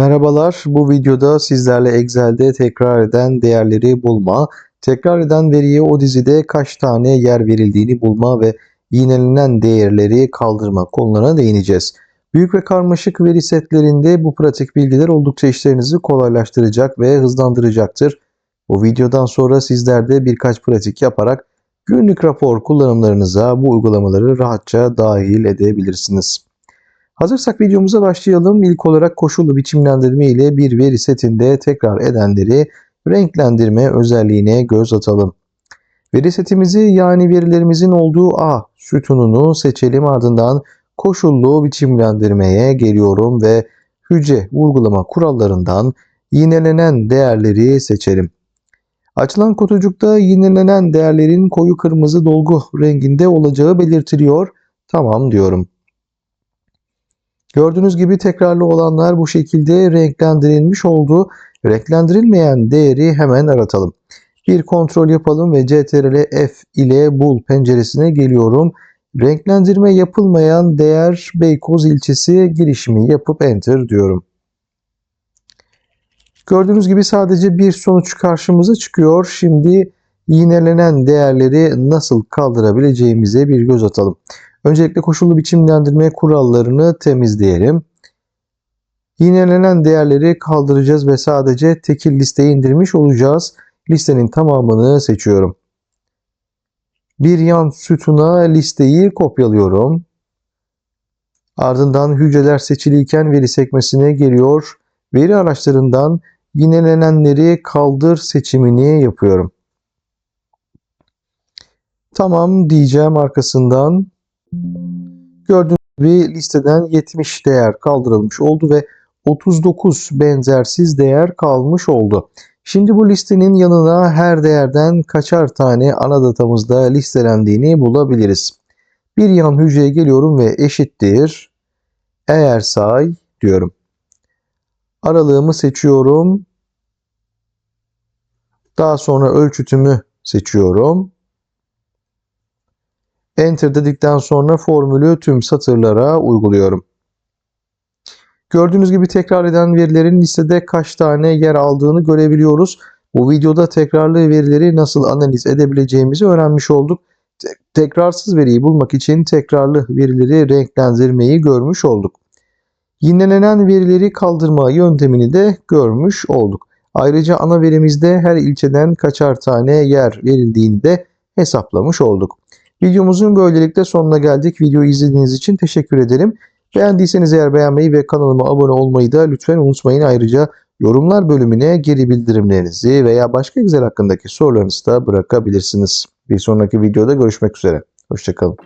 Merhabalar, bu videoda sizlerle Excel'de tekrar eden değerleri bulma, tekrar eden veriye o dizide kaç tane yer verildiğini bulma ve yinelenen değerleri kaldırma konularına değineceğiz. Büyük ve karmaşık veri setlerinde bu pratik bilgiler oldukça işlerinizi kolaylaştıracak ve hızlandıracaktır. Bu videodan sonra sizler de birkaç pratik yaparak günlük rapor kullanımlarınıza bu uygulamaları rahatça dahil edebilirsiniz. Hazırsak videomuza başlayalım. İlk olarak koşullu biçimlendirme ile bir veri setinde tekrar edenleri renklendirme özelliğine göz atalım. Veri setimizi yani verilerimizin olduğu A sütununu seçelim ardından koşullu biçimlendirmeye geliyorum ve hücre vurgulama kurallarından yinelenen değerleri seçelim. Açılan kutucukta yinelenen değerlerin koyu kırmızı dolgu renginde olacağı belirtiliyor. Tamam diyorum. Gördüğünüz gibi tekrarlı olanlar bu şekilde renklendirilmiş oldu. Renklendirilmeyen değeri hemen aratalım. Bir kontrol yapalım ve CTRL F ile bul penceresine geliyorum. Renklendirme yapılmayan değer Beykoz ilçesi girişimi yapıp enter diyorum. Gördüğünüz gibi sadece bir sonuç karşımıza çıkıyor. Şimdi yinelenen değerleri nasıl kaldırabileceğimize bir göz atalım. Öncelikle koşullu biçimlendirme kurallarını temizleyelim. Yinelenen değerleri kaldıracağız ve sadece tekil listeyi indirmiş olacağız. Listenin tamamını seçiyorum. Bir yan sütuna listeyi kopyalıyorum. Ardından hücreler seçiliyken veri sekmesine geliyor. Veri araçlarından yinelenenleri kaldır seçimini yapıyorum. Tamam diyeceğim arkasından. Gördüğünüz gibi listeden 70 değer kaldırılmış oldu ve 39 benzersiz değer kalmış oldu. Şimdi bu listenin yanına her değerden kaçar tane ana datamızda listelendiğini bulabiliriz. Bir yan hücreye geliyorum ve eşittir. Eğer say diyorum. Aralığımı seçiyorum. Daha sonra ölçütümü seçiyorum. Enter dedikten sonra formülü tüm satırlara uyguluyorum. Gördüğünüz gibi tekrar eden verilerin listede kaç tane yer aldığını görebiliyoruz. Bu videoda tekrarlı verileri nasıl analiz edebileceğimizi öğrenmiş olduk. Tekrarsız veriyi bulmak için tekrarlı verileri renklendirmeyi görmüş olduk. Yinelenen verileri kaldırma yöntemini de görmüş olduk. Ayrıca ana verimizde her ilçeden kaçar tane yer verildiğini de hesaplamış olduk. Videomuzun böylelikle sonuna geldik. Videoyu izlediğiniz için teşekkür ederim. Beğendiyseniz eğer beğenmeyi ve kanalıma abone olmayı da lütfen unutmayın. Ayrıca yorumlar bölümüne geri bildirimlerinizi veya başka güzel hakkındaki sorularınızı da bırakabilirsiniz. Bir sonraki videoda görüşmek üzere. Hoşçakalın.